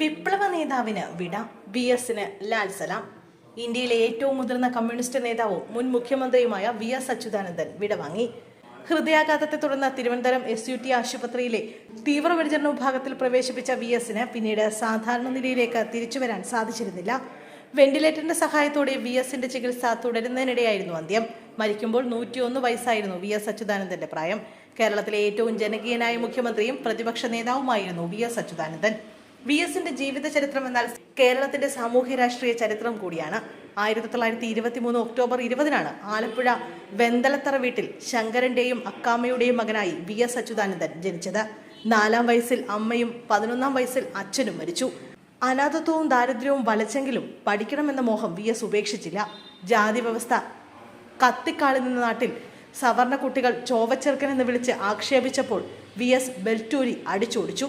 വിപ്ലവ നേതാവിന് വിട. വി എസിന് ലാൽ സലാം. ഇന്ത്യയിലെ ഏറ്റവും മുതിർന്ന കമ്മ്യൂണിസ്റ്റ് നേതാവും മുൻ മുഖ്യമന്ത്രിയുമായ വി എസ് അച്യുതാനന്ദൻ വിടവാങ്ങി ഹൃദയാഘാതത്തെ തുടർന്ന് തിരുവനന്തപുരം എസ് യു ടി ആശുപത്രിയിലെ തീവ്രപരിചരണ വിഭാഗത്തിൽ പ്രവേശിപ്പിച്ച വി എസിന് പിന്നീട് സാധാരണ നിലയിലേക്ക് തിരിച്ചുവരാൻ സാധിച്ചിരുന്നില്ല. വെന്റിലേറ്ററിന്റെ സഹായത്തോടെ വി എസിന്റെ ചികിത്സ തുടരുന്നതിനിടെയായിരുന്നു അന്ത്യം. മരിക്കുമ്പോൾ നൂറ്റിയൊന്ന് വയസ്സായിരുന്നു വി എസ് അച്യുതാനന്ദന്റെ പ്രായം. കേരളത്തിലെ ഏറ്റവും ജനകീയനായ മുഖ്യമന്ത്രിയും പ്രതിപക്ഷ നേതാവുമായിരുന്നു വി എസ് അച്യുതാനന്ദൻ വി എസിന്റെ ജീവിത ചരിത്രം എന്നാൽ കേരളത്തിന്റെ സാമൂഹ്യ രാഷ്ട്രീയ ചരിത്രം കൂടിയാണ്. ആയിരത്തി തൊള്ളായിരത്തി ഇരുപത്തി മൂന്ന് ഒക്ടോബർ ഇരുപതിനാണ് ആലപ്പുഴ വെന്തലത്തറ വീട്ടിൽ ശങ്കരന്റെയും അക്കാമ്മയുടെയും മകനായി വി എസ് അച്യുതാനന്ദൻ ജനിച്ചത്. നാലാം വയസ്സിൽ അമ്മയും പതിനൊന്നാം വയസ്സിൽ അച്ഛനും മരിച്ചു. അനാഥത്വവും ദാരിദ്ര്യവും വലച്ചെങ്കിലും പഠിക്കണമെന്ന മോഹം വി എസ് ഉപേക്ഷിച്ചില്ല. ജാതി വ്യവസ്ഥ കത്തിക്കാളി നിന്ന നാട്ടിൽ സവർണ കുട്ടികൾ ചോവച്ചെറുക്കൻ എന്ന് വിളിച്ച് ആക്ഷേപിച്ചപ്പോൾ വി എസ് ബെൽറ്റൂരി അടിച്ചോടിച്ചു.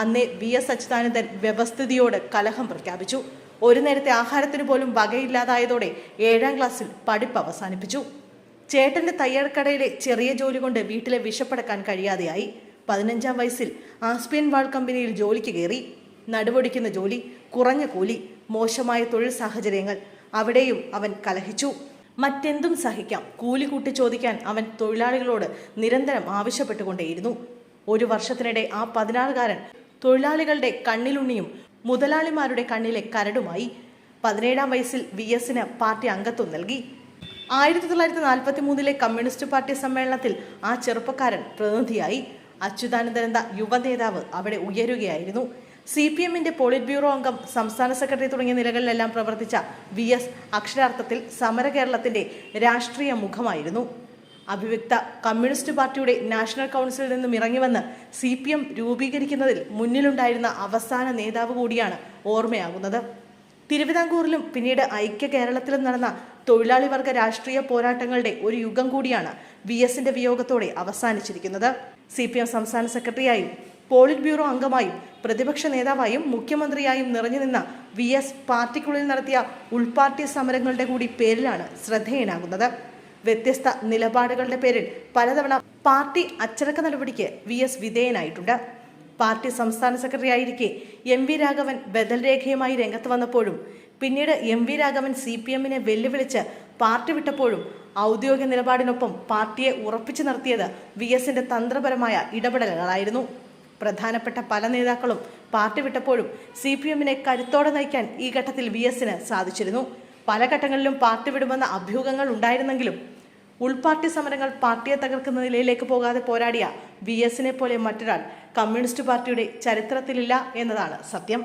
അന്നേ വി എസ് അച്യുതാനന്ദൻ വ്യവസ്ഥിതിയോട് കലഹം പ്രഖ്യാപിച്ചു. ഒരു നേരത്തെ ആഹാരത്തിന് പോലും വകയില്ലാതായതോടെ ഏഴാം ക്ലാസ്സിൽ പഠിപ്പ് അവസാനിപ്പിച്ചു. ചേട്ടന്റെ തയ്യാറക്കടയിലെ ചെറിയ ജോലി കൊണ്ട് വീട്ടിലെ വിശപ്പടക്കാൻ കഴിയാതെയായി. പതിനഞ്ചാം വയസ്സിൽ ആസ്പിയൻ വാൾ കമ്പനിയിൽ ജോലിക്ക് കയറി. നടുവൊടിക്കുന്ന ജോലി കുറഞ്ഞ കൂലി മോശമായ തൊഴിൽ സാഹചര്യങ്ങൾ അവിടെയും അവൻ കലഹിച്ചു. മറ്റെന്തും സഹിക്കാം. കൂലി കൂട്ടി ചോദിക്കാൻ അവൻ തൊഴിലാളികളോട് നിരന്തരം ആവശ്യപ്പെട്ടുകൊണ്ടേയിരുന്നു. ഒരു വർഷത്തിനിടെ ആ പതിനാറുകാരൻ തൊഴിലാളികളുടെ കണ്ണിലുണ്ണിയും മുതലാളിമാരുടെ കണ്ണിലെ കരടുമായി പതിനേഴാം വയസ്സിൽ വി എസിന് പാർട്ടി അംഗത്വം നൽകി. ആയിരത്തി തൊള്ളായിരത്തി നാൽപ്പത്തി മൂന്നിലെ കമ്മ്യൂണിസ്റ്റ് പാർട്ടി സമ്മേളനത്തിൽ ആ ചെറുപ്പക്കാരൻ പ്രതിനിധിയായി. അച്യുതാനന്ദനന്ദ യുവനേതാവ് അവിടെ ഉയരുകയായിരുന്നു. സി പി എമ്മിന്റെ പോളിറ്റ് ബ്യൂറോ അംഗം സംസ്ഥാന സെക്രട്ടറി തുടങ്ങിയ നിലകളിലെല്ലാം പ്രവർത്തിച്ച വി എസ് അക്ഷരാർത്ഥത്തിൽ സമര കേരളത്തിന്റെ രാഷ്ട്രീയ മുഖമായിരുന്നു. അഭിവ്യക്ത കമ്മ്യൂണിസ്റ്റ് പാർട്ടിയുടെ നാഷണൽ കൗൺസിലിൽ നിന്നും ഇറങ്ങിവന്ന് സി പി എം രൂപീകരിക്കുന്നതിൽ മുന്നിലുണ്ടായിരുന്ന അവസാന നേതാവ് കൂടിയാണ് ഓർമ്മയാകുന്നത്. തിരുവിതാംകൂറിലും പിന്നീട് ഐക്യ കേരളത്തിലും നടന്ന തൊഴിലാളി വർഗ രാഷ്ട്രീയ പോരാട്ടങ്ങളുടെ ഒരു യുഗം കൂടിയാണ് വി എസിന്റെ വിയോഗത്തോടെ അവസാനിച്ചിരിക്കുന്നത്. സി പി എം സംസ്ഥാന സെക്രട്ടറിയായും പോളിറ്റ് ബ്യൂറോ അംഗമായും പ്രതിപക്ഷ നേതാവായും മുഖ്യമന്ത്രിയായും നിറഞ്ഞു നിന്ന വി എസ് പാർട്ടിക്കുള്ളിൽ നടത്തിയ ഉൾപാർട്ടി സമരങ്ങളുടെ കൂടി പേരിലാണ് ശ്രദ്ധേയനാകുന്നത്. വ്യത്യസ്ത നിലപാടുകളുടെ പേരിൽ പലതവണ പാർട്ടി അച്ചടക്ക നടപടിക്ക് വി എസ് വിധേയനായിട്ടുണ്ട്. പാർട്ടി സംസ്ഥാന സെക്രട്ടറി ആയിരിക്കെ എം വി രാഘവൻ ബദൽ രേഖയുമായി രംഗത്ത് വന്നപ്പോഴും പിന്നീട് M V Raghavan C P എമ്മിനെ വെല്ലുവിളിച്ച് പാർട്ടി വിട്ടപ്പോഴും ഔദ്യോഗിക നിലപാടിനൊപ്പം പാർട്ടിയെ ഉറപ്പിച്ചു നിർത്തിയത് വി എസിന്റെ തന്ത്രപരമായ ഇടപെടലുകളായിരുന്നു. പ്രധാനപ്പെട്ട പല നേതാക്കളും പാർട്ടി വിട്ടപ്പോഴും സി പി എമ്മിനെ കരുത്തോടെ നയിക്കാൻ ഈ ഘട്ടത്തിൽ വി എസിന് സാധിച്ചിരുന്നു. പല ഘട്ടങ്ങളിലും പാർട്ടി വിടുമെന്ന അഭ്യൂഹങ്ങൾ ഉണ്ടായിരുന്നെങ്കിലും ഉൾപാർട്ടി സമരങ്ങൾ പാർട്ടിയെ തകർക്കുന്ന നിലയിലേക്ക് പോകാതെ പോരാടിയ വി എസിനെ പോലെ മറ്റൊരാൾ കമ്മ്യൂണിസ്റ്റ് പാർട്ടിയുടെ ചരിത്രത്തിലില്ല എന്നതാണ് സത്യം.